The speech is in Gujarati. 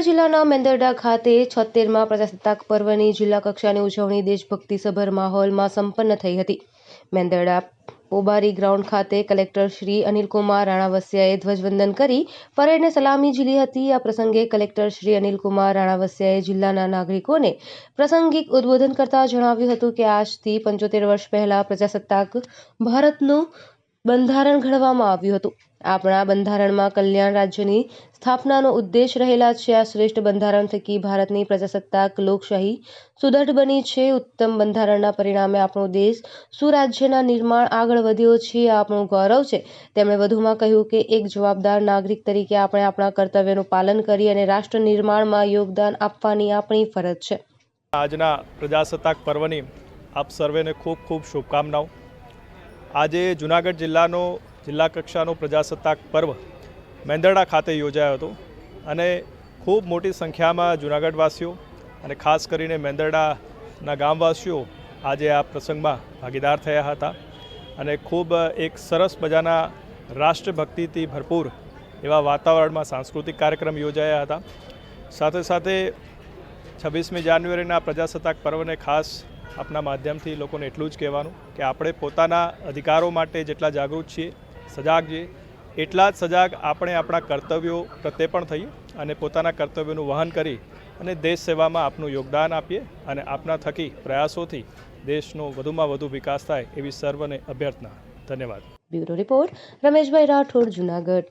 જૂનાગઢ જિલ્લાના મેંદરડા ખાતે છોતેરમાં પ્રજાસત્તાક પર્વની જિલ્લા કક્ષાની ઉજવણી દેશભક્તિસભર માહોલમાં સંપન્ન થઈ હતી. મેંદરડા પોબારી ગ્રાઉન્ડ ખાતે કલેક્ટર શ્રી અનિલકુમાર રાણાવસિયાએ ધ્વજવંદન કરી પરેડને સલામી ઝીલી હતી. આ પ્રસંગે કલેક્ટર શ્રી અનિલકુમાર રાણાવસિયાએ જિલ્લાના નાગરિકોને પ્રાસંગિક ઉદ્બોધન કરતા જણાવ્યું હતું કે આજથી પંચોતેર વર્ષ પહેલા પ્રજાસત્તાક ભારતનું બંધારણ ઘડવામાં આવ્યું હતું. આપણા બંધારણમાં કલ્યાણ રાજ્યની સ્થાપનાનો ઉદ્દેશ રહેલા છે. આ શ્રેષ્ઠ બંધારણ થકી ભારતની પ્રજાસત્તાક લોકશાહી સુદૃઢ બની છે. ઉત્તમ બંધારણના પરિણામે આપણો દેશ સુરાજ્યના નિર્માણ આગળ વધ્યો છે. આ આપણું ગૌરવ છે. તેમણે વધુમાં કહ્યું કે એક જવાબદાર નાગરિક તરીકે આપણે આપણા કર્તવ્યનું પાલન કરી અને રાષ્ટ્ર નિર્માણમાં યોગદાન આપવાની આપણી ફરજ છે. આજના પ્રજાસત્તાક પર્વની આપ સર્વેને ખૂબ ખૂબ શુભકામનાઓ. આજે જુનાગઢ જિલ્લાનો, જિલ્લા કક્ષાનો પ્રજાસત્તાક પર્વ મેંદરડા ખાતે યોજાયો હતો અને ખૂબ મોટી સંખ્યામાં જુનાગઢવાસીઓ અને ખાસ કરીને મેંદરડાના ગામવાસીઓ આજે આ પ્રસંગમાં ભાગીદાર થયા હતા અને ખૂબ એક સરસ મજાના રાષ્ટ્રભક્તિથી ભરપૂર એવા વાતાવરણમાં સાંસ્કૃતિક કાર્યક્રમ યોજાયા હતા. સાથે સાથે છવ્વીસમી જાન્યુઆરીના પ્રજાસત્તાક પર્વને ખાસ આપના માધ્યમથી લોકોને એટલું જ કહેવાનું કે આપણે પોતાના અધિકારો માટે જેટલા જાગૃત છીએ, સજાગ છીએ, એટલા જ સજાગ આપણે આપણા કર્તવ્યો પ્રત્યે પણ થઈએ અને પોતાના કર્તવ્યોનું વહન કરી અને દેશ સેવામાં આપનું યોગદાન આપીએ અને આપના થકી પ્રયાસોથી દેશનો વધુમાં વધુ વિકાસ થાય એવી સર્વને અભ્યર્થના. ધન્યવાદ. Bureau report, Rameshbhai Rathod, Junagadh.